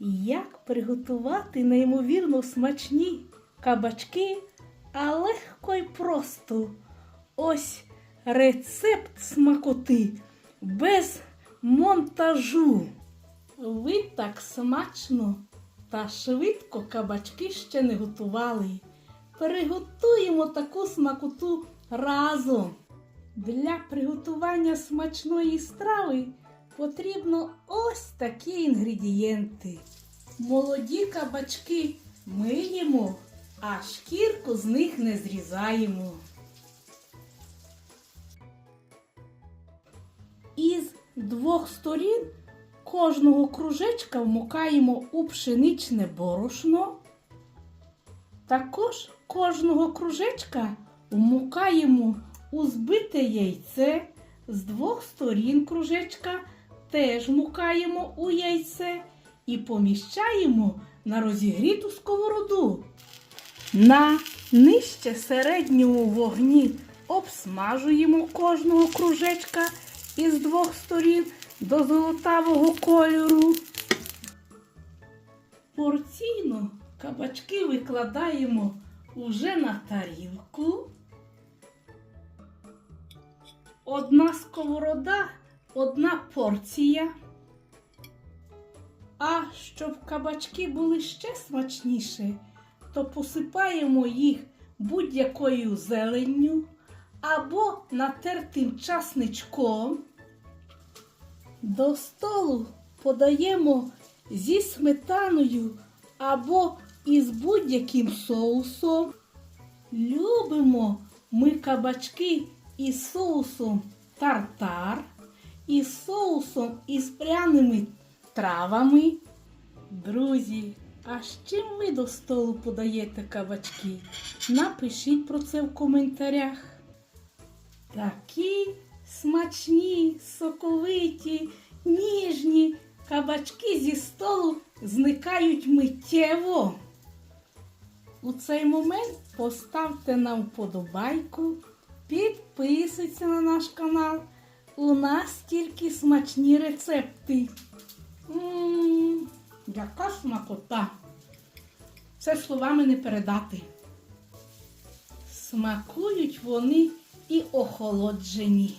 Як приготувати неймовірно смачні кабачки, а легко й просто. Ось рецепт смакоти без монтажу. Ви так смачно та швидко кабачки ще не готували. Приготуємо таку смакоту разом. Для приготування смачної страви потрібно ось такі інгредієнти. Молоді кабачки миємо, а шкірку з них не зрізаємо. Із двох сторін кожного кружечка вмукаємо у пшеничне борошно. Також кожного кружечка вмукаємо у збите яйце. З двох сторін кружечка теж мукаємо у яйце і поміщаємо на розігріту сковороду. На нижче середньому вогні обсмажуємо кожного кружечка із двох сторін до золотавого кольору. Порційно кабачки викладаємо уже на тарілку. Одна сковорода, одна порція. А щоб кабачки були ще смачніші, то посипаємо їх будь-якою зеленню або натертим часничком. До столу подаємо зі сметаною або із будь-яким соусом. Любимо ми кабачки із соусом тартар, із соусом із пряними травами. Друзі, а з чим ви до столу подаєте кабачки? Напишіть про це в коментарях. Такі смачні, соковиті, ніжні кабачки зі столу зникають миттєво. У цей момент поставте нам вподобайку, підписуйтесь на наш канал. У нас тільки смачні рецепти. Ммм, яка смакота! Це словами не передати. Смакують вони і охолоджені.